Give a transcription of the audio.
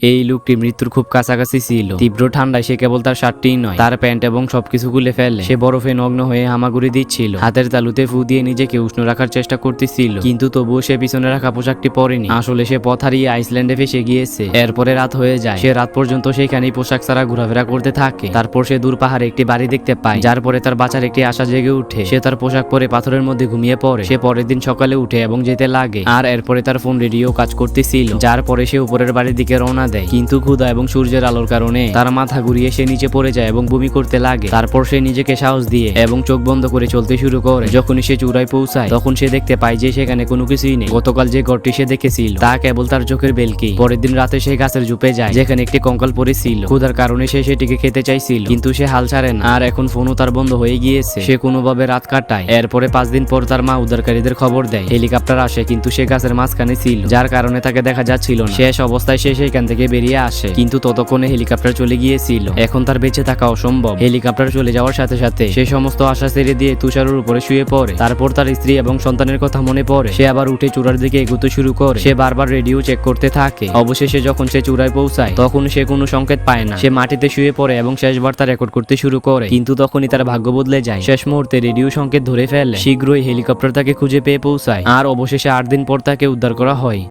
এই লোকটি মৃত্যুর খুব কাছাকাছি ছিল। তীব্র ঠান্ডায় সে কেবল তার শার্টটিই নয়, তার প্যান্ট এবং সবকিছু খুলে ফেলে। সে বরফে নগ্ন হয়ে হামাগুড়ি দিচ্ছিল। হাতের তালুতে ফু দিয়ে নিজেকে উষ্ণ রাখার চেষ্টা করতেছিল। কিন্তু তবুও সে পিছনে রাখা পোশাকটি পরেনি। আসলে সে পথ হারিয়ে আইসল্যান্ডে ফেসে গিয়েছে। এরপরে রাত হয়ে যায়। সে রাত পর্যন্ত সেখানেই পোশাক ছাড়া ঘোরাফেরা করতে থাকে। তারপর সে দূর পাহাড়ে একটি বাড়ি দেখতে পায়, যার পরে তার বাঁচার একটি আশা জেগে উঠে সে তার পোশাক পরে পাথরের মধ্যে ঘুমিয়ে পড়ে। সে পরের দিন সকালে উঠে এবং যেতে লাগে। আর এরপরে তার ফোন রেডিও কাজ করতেছিল, যার পরে সে উপরের বাড়ির দিকে রওনা দেয়। কিন্তু ক্ষুধা এবং সূর্যের আলোর কারণে তার মাথা ঘুরিয়ে সে নিচে পড়ে যায় এবং বমি করতে লাগে। তারপর সে নিজেকে সাহস দিয়ে এবং চোখ বন্ধ করে চলতে শুরু করে। যখনই সে চূড়ায় পৌঁছায়, তখন সে দেখতে পায় যে সেখানে কোনো কিছুই নেই। গতকাল যে ঘরটি সে দেখেছিল, তা কেবল তার চোখের বেলকি। পরের দিন রাতে সে গাছের ঝুপে যায়, যেখানে একটি কঙ্কাল পড়েছিল। ক্ষুধার কারণে সে সেটিকে খেতে চাইছিল, কিন্তু সে হাল ছাড়ে না। আর এখন ফোনও তার বন্ধ হয়ে গিয়েছে। সে কোনোভাবে রাত কাটায়। এরপরে পাঁচ দিন পর তার মা উদ্ধারকারীদের খবর দেয়। হেলিকপ্টার আসে, কিন্তু সে গাছের মাঝখানে ছিল, যার কারণে তাকে দেখা যাচ্ছিল শেষ অবস্থায় সে সেখান থেকে বেরিয়ে আসে। কিন্তু ততক্ষণে হেলিকপ্টার চলে গিয়েছিল। এখন তার বেঁচে থাকা অসম্ভব। হেলিকপ্টার চলে যাওয়ার সাথে সাথে সে সমস্ত আশা ছেড়ে দিয়ে তুষারের উপরে শুয়ে পড়ে। তারপর তার স্ত্রী এবং সন্তানের কথা মনে পড়ে। সে আবার উঠে চূড়ার দিকে এগোতে শুরু করে। সে বারবার রেডিও চেক করতে থাকে। অবশেষে যখন সে চূড়ায় পৌঁছায়, তখন সে কোনো সংকেত পায় না। সে মাটিতে শুয়ে পড়ে এবং শেষবার তার রেকর্ড করতে শুরু করে। কিন্তু তখনই তার ভাগ্য বদলে যায়। শেষ মুহূর্তে রেডিও সংকেত ধরে ফেলে। শীঘ্রই হেলিকপ্টার তাকে খুঁজে পেয়ে পৌঁছায়। আর অবশেষে আট দিন পর তাকে উদ্ধার করা হয়।